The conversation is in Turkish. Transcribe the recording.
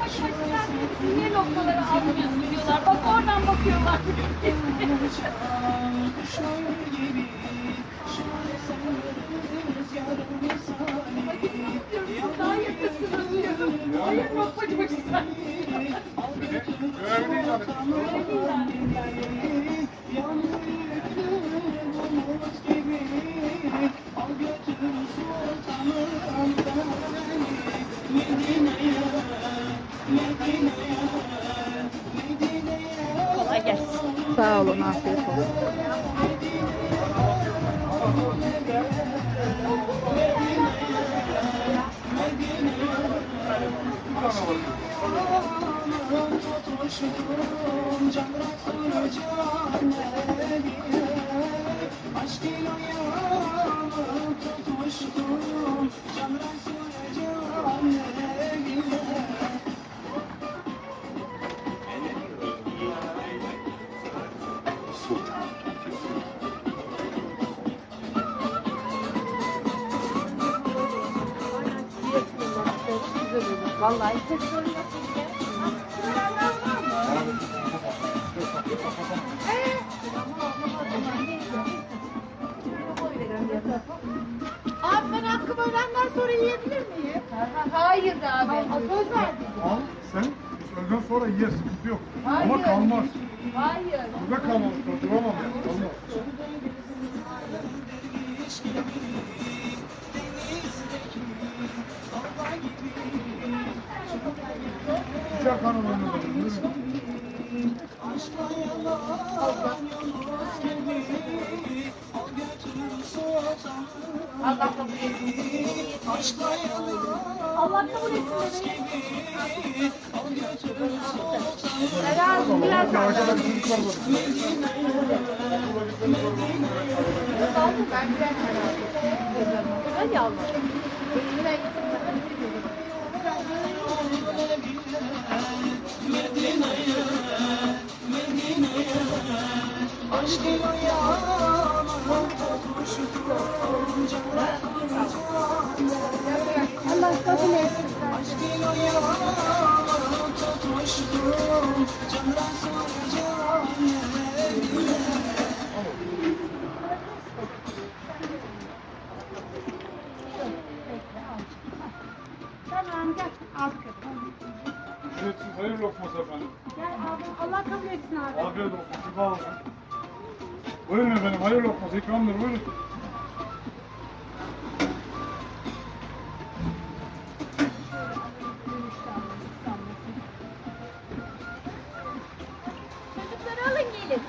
Maşallah siz niye lokmaları diyorlar. Bak oradan bakıyorlar. Daha yakınsınız diyorum. Hayır. Kolay gelsin. Sağ olun, afiyet olsun. Vallahi. Abi ben hakkımı öğlenden sonra yiyebilir miyim? Hayır da abi. Söz verdim. Al sen öğleden sonra ye sıkıntı yok. Hayır. Ama kalmaz. Hayır. Burada kalmaz. Duramam ya. Kalmaz. Sıcak kanı oynuyor. Allah kabul etsin. Allah kabul etsin dedi. Herhalde biraz Ya arkada bir çocuk var burada. Ben biraz Hadi Allah. Kabul etsin. Tamam gel. Al kızım. Ücretsiz hayır lokması efendim. Gel abi. Allah kabul etsin abi. Afiyet olsun. Şifa olsun. Buyurun efendim. Hayır lokması. İkramdır. Buyurun. Çocukları alın gelin.